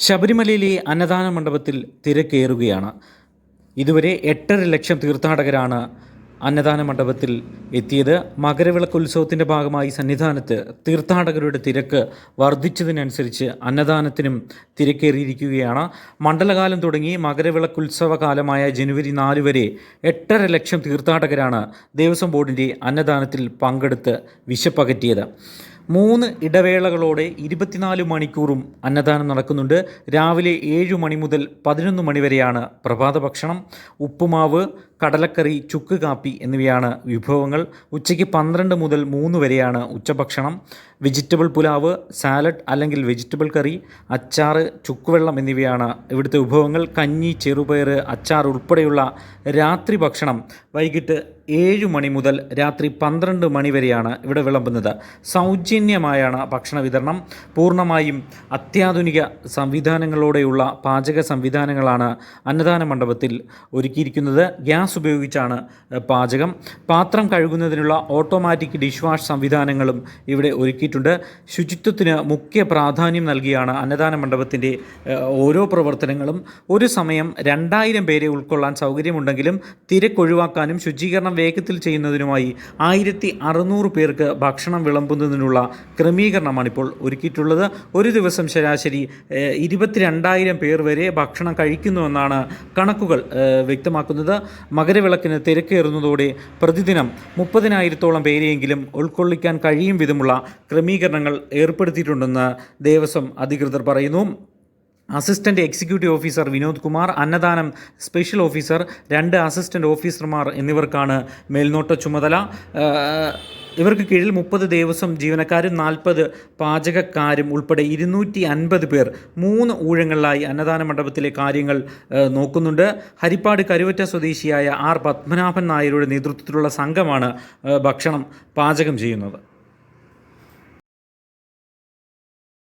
ശബരിമലയിലെ അന്നദാന മണ്ഡപത്തിൽ തിരക്കേറുകയാണ്. ഇതുവരെ എട്ടര ലക്ഷം തീർത്ഥാടകരാണ് അന്നദാന മണ്ഡപത്തിൽ എത്തിയത്. മകരവിളക്ക് ഉത്സവത്തിന്റെ ഭാഗമായി സന്നിധാനത്ത് തീർത്ഥാടകരുടെ തിരക്ക് വർദ്ധിച്ചതിനനുസരിച്ച് അന്നദാനത്തിനും തിരക്കേറിയിരിക്കുകയാണ്. മണ്ഡലകാലം തുടങ്ങി മകരവിളക്ക് ഉത്സവകാലമായ ജനുവരി നാല് വരെ എട്ടര ലക്ഷം തീർത്ഥാടകരാണ് ദേവസ്വം ബോർഡിന്റെ അന്നദാനത്തിൽ പങ്കെടുത്ത് വിശപ്പകറ്റിയത്. മൂന്ന് ഇടവേളകളോടെ ഇരുപത്തിനാല് മണിക്കൂറും അന്നദാനം നടക്കുന്നുണ്ട്. രാവിലെ ഏഴ് മണി മുതൽ പതിനൊന്ന് മണി വരെയാണ് പ്രഭാത ഭക്ഷണം ഉപ്പുമാവ് കടലക്കറി ചുക്ക് കാപ്പി എന്നിവയാണ് വിഭവങ്ങൾ. ഉച്ചയ്ക്ക് പന്ത്രണ്ട് മുതൽ മൂന്ന് വരെയാണ് ഉച്ചഭക്ഷണം. വെജിറ്റബിൾ പുലാവ് സാലഡ് അല്ലെങ്കിൽ വെജിറ്റബിൾ കറി അച്ചാറ് ചുക്കുവെള്ളം എന്നിവയാണ് ഇവിടുത്തെ വിഭവങ്ങൾ. കഞ്ഞി ചെറുപയർ അച്ചാർ ഉൾപ്പെടെയുള്ള രാത്രി ഭക്ഷണം വൈകിട്ട് ഏഴ് മണി മുതൽ രാത്രി പന്ത്രണ്ട് മണി വരെയാണ് ഇവിടെ വിളമ്പുന്നത്. സൗജന്യമായാണ് ഭക്ഷണ വിതരണം. പൂർണമായും അത്യാധുനിക സംവിധാനങ്ങളോടെയുള്ള പാചക സംവിധാനങ്ങളാണ് അന്നദാന മണ്ഡപത്തിൽ ഒരുക്കിയിരിക്കുന്നത്. ഗ്യാസ് ഉപയോഗിച്ചാണ് പാചകം. പാത്രം കഴുകുന്നതിനുള്ള ഓട്ടോമാറ്റിക് ഡിഷ് വാഷ് സംവിധാനങ്ങളും ഇവിടെ ഒരുക്കിയിട്ടുണ്ട്. ശുചിത്വത്തിന് മുഖ്യ പ്രാധാന്യം നൽകിയാണ് അന്നദാന മണ്ഡപത്തിന്റെ ഓരോ പ്രവർത്തനങ്ങളും. ഒരു സമയം രണ്ടായിരം പേരെ ഉൾക്കൊള്ളാൻ സൗകര്യമുണ്ടെങ്കിലും തിരക്കൊഴിവാക്കാനും ശുചീകരണം വേഗത്തിൽ ചെയ്യുന്നതിനുമായി ആയിരത്തി അറുന്നൂറ് പേർക്ക് ഭക്ഷണം വിളമ്പുന്നതിനുള്ള ക്രമീകരണമാണിപ്പോൾ ഒരുക്കിയിട്ടുള്ളത്. ഒരു ദിവസം ശരാശരി ഇരുപത്തിരണ്ടായിരം പേർ വരെ ഭക്ഷണം കഴിക്കുന്നുവെന്നാണ് കണക്കുകൾ വ്യക്തമാക്കുന്നത്. മകരവിളക്കിന് തിരക്കേറുന്നതോടെ പ്രതിദിനം മുപ്പതിനായിരത്തോളം പേരെയെങ്കിലും ഉൾക്കൊള്ളിക്കാൻ കഴിയും വിധമുള്ള ക്രമീകരണങ്ങൾ ഏർപ്പെടുത്തിയിട്ടുണ്ടെന്ന് ദേവസ്വം അധികൃതർ പറയുന്നു. Assistant executive officer Vinod Kumar അന്നദാനം സ്പെഷ്യൽ ഓഫീസർ രണ്ട് അസിസ്റ്റന്റ് ഓഫീസർമാർ എന്നിവർക്കാണ് മേൽനോട്ട ചുമതല. ഇവർക്ക് കീഴിൽ മുപ്പത് ദേവസ്വം ജീവനക്കാരും നാൽപ്പത് പാചകക്കാരും ഉൾപ്പെടെ ഇരുന്നൂറ്റി അൻപത് പേർ മൂന്ന് ഊഴങ്ങളിലായി അന്നദാന മണ്ഡപത്തിലെ കാര്യങ്ങൾ നോക്കുന്നുണ്ട്. ഹരിപ്പാട് കരുവറ്റ സ്വദേശിയായ ആർ പത്മനാഭൻ നായരുടെ നേതൃത്വത്തിലുള്ള സംഘമാണ് ഭക്ഷണം പാചകം ചെയ്യുന്നത്.